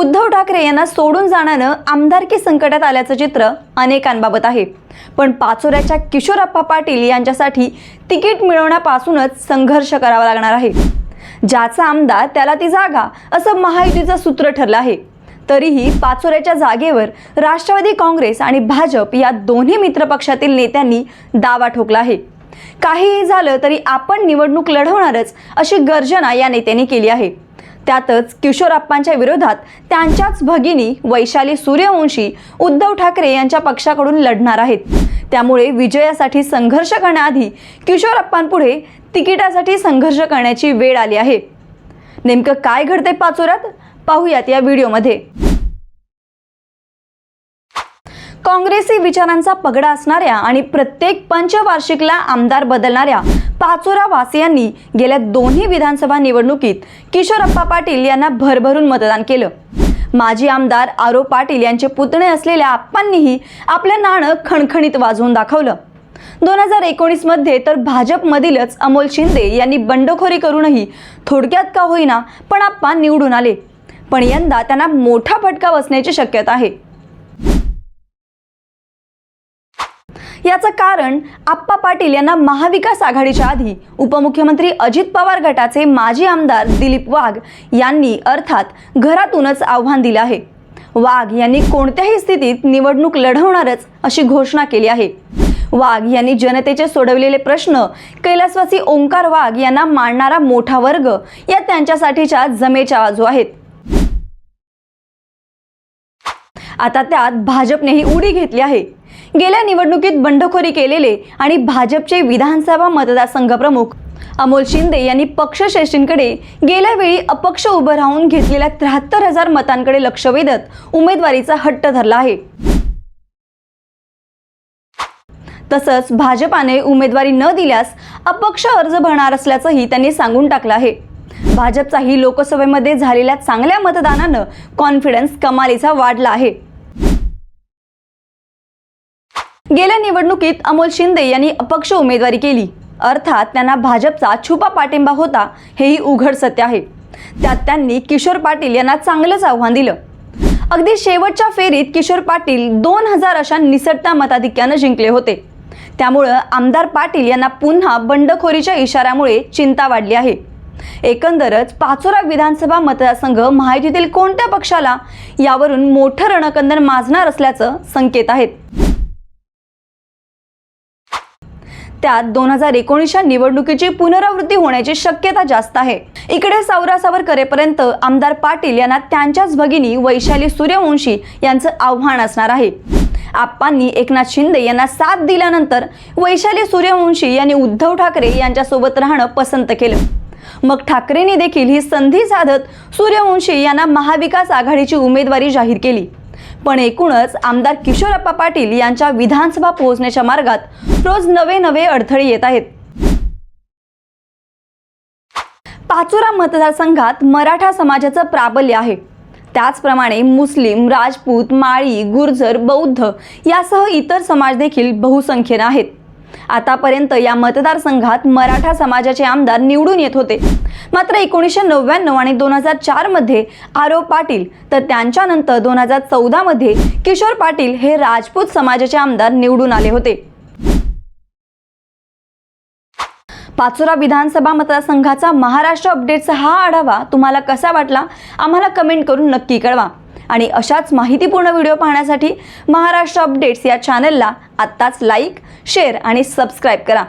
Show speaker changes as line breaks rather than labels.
उद्धव ठाकरे यांना सोडून जाण्यानं आमदारकी संकटात आल्याचं चित्र अनेकांबाबत आहे. पण पाचोऱ्याच्या किशोरप्पा पाटील यांच्यासाठी तिकीट मिळवण्यापासूनच संघर्ष करावा लागणार आहे. ज्याचा आमदार त्याला ती जागा असं महायुतीचं सूत्र ठरलं आहे. तरीही पाचोऱ्याच्या जागेवर राष्ट्रवादी काँग्रेस आणि भाजप या दोन्ही मित्रपक्षातील नेत्यांनी दावा ठोकला आहे. काहीही झालं तरी आपण निवडणूक लढवणारच अशी गर्जना या नेत्यांनी केली आहे. त्यातच किशोरप्पांच्या विरोधात त्यांच्याच भगिनी वैशाली सूर्यवंशी उद्धव ठाकरे यांच्या पक्षाकडून लढणार आहेत. त्यामुळे विजयासाठी संघर्ष करण्याआधी किशोरप्पांपुढे तिकिटासाठी संघर्ष करण्याची वेळ आली आहे. नेमकं काय घडते पाचोऱ्यात? पाहूयात या व्हिडिओमध्ये. काँग्रेसी विचारांचा पगडा असणाऱ्या आणि प्रत्येक पंचवार्षिकला आमदार बदलणाऱ्या पाचोरा वासियांनी गेल्या दोन्ही विधानसभा निवडणुकीत किशोरप्पा पाटील यांना भरभरून मतदान केलं. माजी आमदार आरो पाटील यांचे पुतणे असलेल्या आप्पांनीही आपलं नाणं खणखणीत वाजवून दाखवलं. दोन हजार एकोणीसमध्ये तर भाजपमधीलच अमोल शिंदे यांनी बंडखोरी करूनही थोडक्यात का होईना पण आप्पा निवडून आले. पण यंदा त्यांना मोठा फटका बसण्याची शक्यता आहे याचं कारण आप्पा पाटील यांना महाविकास आघाडीच्या आधी उपमुख्यमंत्री अजित पवार गटाचे माजी आमदार दिलीप वाघ यांनी अर्थात घरातूनच आव्हान दिलं आहे. वाघ यांनी कोणत्याही स्थितीत निवडणूक लढवणारच अशी घोषणा केली आहे. वाघ यांनी जनतेचे सोडवलेले प्रश्न कैलासवासी ओंकार वाघ यांना मांडणारा मोठा वर्ग या त्यांच्यासाठीच्या जमेच्या बाजू आहेत. आता त्यात भाजपनेही उडी घेतली आहे. गेल्या निवडणुकीत बंडखोरी केलेले आणि भाजपचे विधानसभा मतदारसंघ प्रमुख अमोल शिंदे यांनी पक्षश्रेष्ठींकडे गेल्या वेळी अपक्ष उभं राहून घेतलेल्या त्र्याहत्तर हजार मतांकडे लक्ष वेधत उमेदवारीचा हट्ट धरला आहे. तसंच भाजपाने उमेदवारी न दिल्यास अपक्ष अर्ज भरणार असल्याचंही त्यांनी सांगून टाकलं आहे. भाजपचाही लोकसभेमध्ये झालेल्या चांगल्या मतदानानं कॉन्फिडन्स कमालीचा वाढला आहे. गेल्या निवडणुकीत अमोल शिंदे यांनी अपक्ष उमेदवारी केली. अर्थात त्यांना भाजपचा छुपा पाठिंबा होता हेही उघड सत्य आहे. त्यात त्यांनी किशोर पाटील यांना चांगलंच आव्हान दिलं. अगदी शेवटच्या फेरीत किशोर पाटील दोन हजार अशा निसटत्या मताधिक्यानं जिंकले होते. त्यामुळं आमदार पाटील यांना पुन्हा बंडखोरीच्या इशाऱ्यामुळे चिंता वाढली आहे. एकंदरच पाचोरा विधानसभा मतदारसंघ महायुतीतील कोणत्या पक्षाला यावरून मोठं रणकंदन माजणार असल्याचं संकेत आहेत. त्यात दोन हजार एकोणीसच्या निवडणुकीची पुनरावृत्ती होण्याची शक्यता जास्त आहे. इकडे सावरासावर करेपर्यंत आमदार पाटील यांना त्यांच्याच भगिनी वैशाली सूर्यवंशी यांचं आव्हान असणार आहे. आप्पांनी एकनाथ शिंदे यांना साथ दिल्यानंतर वैशाली सूर्यवंशी यांनी उद्धव ठाकरे यांच्यासोबत राहणं पसंत केलं. मग ठाकरेंनी देखील ही संधी साधत सूर्यवंशी यांना महाविकास आघाडीची उमेदवारी जाहीर केली. पण एकूणच आमदार किशोरप्पा पाटील यांच्या विधानसभा पोहोचण्याच्या मार्गात रोज नवे नवे अडथळे येत आहेत. पाचोरा मतदारसंघात मराठा समाजाचं प्राबल्य आहे. त्याचप्रमाणे मुस्लिम राजपूत माळी गुर्जर बौद्ध यासह इतर समाज देखील बहुसंख्येनं आहेत. आतापर्यंत या मतदारसंघात मराठा समाजाचे आमदार निवडून येत होते. मात्र एकोणीसशे नव्याण्णव आणि दोन हजार चारमध्ये आरव पाटील तर त्यांच्यानंतर दोन हजार चौदामध्ये किशोर पाटील हे राजपूत समाजाचे आमदार निवडून आले होते. पाचोरा विधानसभा मतदारसंघाचा महाराष्ट्र अपडेटचा हा आढावा तुम्हाला कसा वाटला? आम्हाला कमेंट करून नक्की कळवा. आणि अशाच माहितीपूर्ण व्हिडिओ पाहण्यासाठी महाराष्ट्र अपडेट्स या चॅनलला आत्ताच लाईक शेअर आणि सबस्क्राईब करा.